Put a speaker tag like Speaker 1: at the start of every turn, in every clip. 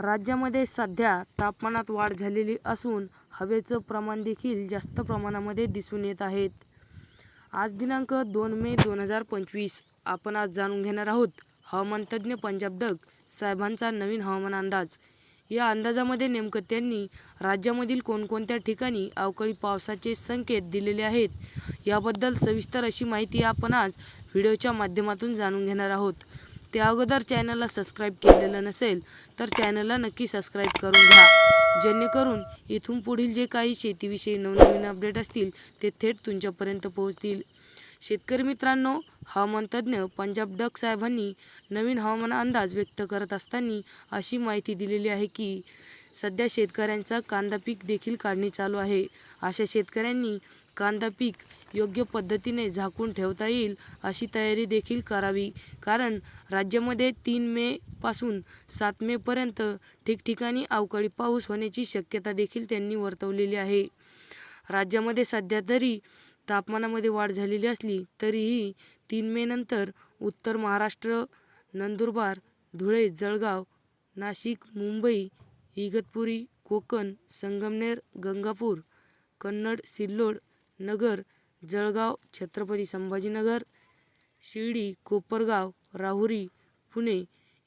Speaker 1: राज्यामध्ये सध्या तापमानात वाढ झालेली असून हवेचं प्रमाण देखील जास्त प्रमाणामध्ये दिसून येत आहेत आज दिनांक दोन मे दोन हजार पंचवीस. आपण आज जाणून घेणार आहोत हवामानतज्ज्ञ पंजाब डग साहेबांचा नवीन हवामान अंदाज. या अंदाजामध्ये नेमकं त्यांनी राज्यामधील कोणकोणत्या ठिकाणी अवकाळी पावसाचे संकेत दिलेले आहेत याबद्दल सविस्तर अशी माहिती आपण आज व्हिडिओच्या माध्यमातून जाणून घेणार आहोत. त्या अगोदर चॅनलला सबस्क्राईब केलेलं नसेल तर चॅनलला नक्की सबस्क्राईब करून घ्या. जेणेकरून इथून पुढील जे काही शेतीविषयी नवनवीन अपडेट असतील ते थेट तुमच्यापर्यंत पोहोचतील. शेतकरी मित्रांनो हवामानतज्ज्ञ पंजाब डक साहेबांनी नवीन हवामान अंदाज व्यक्त करत असताना अशी माहिती दिलेली आहे की सध्या शेतकऱ्यांचा कांदा पीक देखील काढणी चालू आहे. अशा शेतकऱ्यांनी कांदा पीक योग्य पद्धतीने झाकून ठेवता येईल अशी तयारी देखील करावी. कारण राज्यामध्ये तीन मेपासून सात मेपर्यंत ठिकठिकाणी अवकाळी पाऊस होण्याची शक्यता देखील त्यांनी वर्तवलेली आहे. राज्यामध्ये सध्या तरी तापमानामध्ये वाढ झालेली असली तरीही तीन मे नंतर उत्तर महाराष्ट्र नंदुरबार धुळे जळगाव नाशिक मुंबई इगतपुरी कोकण संगमनेर गंगापूर कन्नड सिल्लोड नगर जळगाव छत्रपती संभाजीनगर शिर्डी कोपरगाव राहुरी पुणे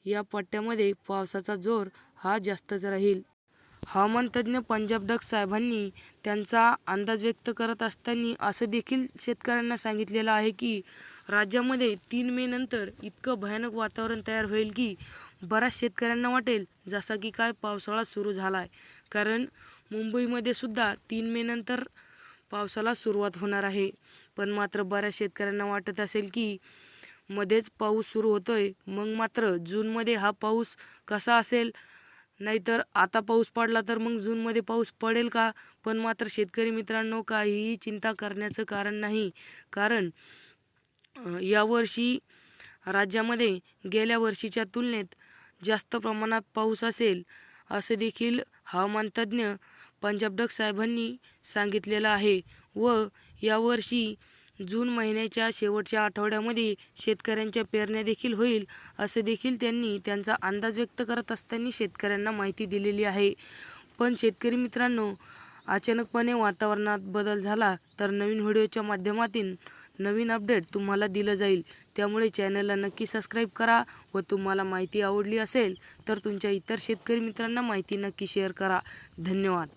Speaker 1: या पट्ट्यामध्ये पावसाचा जोर हा जास्तच राहील. हवामान तज्ज्ञ पंजाब डग साहेबांनी त्यांचा अंदाज व्यक्त करत असताना असं देखील शेतकऱ्यांना सांगितलेलं आहे की राज्यामध्ये तीन मे नंतर इतकं भयानक वातावरण तयार होईल की बऱ्याच शेतकऱ्यांना वाटेल जसा की काय पावसाळा सुरू झाला आहे कारण मुंबईमध्ये सुद्धा तीन मे नंतर पावसाला सुरुवात होणार आहे. पण मात्र बऱ्याच शेतकऱ्यांना वाटत असेल की मध्येच पाऊस सुरू होतो आहे मग मात्र जूनमध्ये हा पाऊस कसा असेल? नाहीतर आता पाऊस पडला तर मग जूनमध्ये पाऊस पडेल का? पण मात्र शेतकरी मित्रांनो काहीही चिंता करण्याचं कारण नाही. कारण यावर्षी राज्यामध्ये गेल्या वर्षीच्या तुलनेत जास्त प्रमाणात पाऊस असेल असं देखील हवामानतज्ज्ञ पंजाब डक साहेबांनी सांगितलेलं आहे व यावर्षी जून महिन्याच्या शेवटच्या आठवड्यामध्ये शेतकऱ्यांच्या पेरण्या देखील होईल असं देखील त्यांनी त्यांचा अंदाज व्यक्त करत असताना शेतकऱ्यांना माहिती दिलेली आहे. पण शेतकरी मित्रांनो अचानकपणे वातावरणात बदल झाला तर नवीन व्हिडिओच्या माध्यमातून नवीन अपडेट तुम्हाला दिलं जाईल. त्यामुळे चॅनलला नक्की सबस्क्राईब करा व तुम्हाला माहिती आवडली असेल तर तुमच्या इतर शेतकरी मित्रांना माहिती नक्की शेअर करा. धन्यवाद.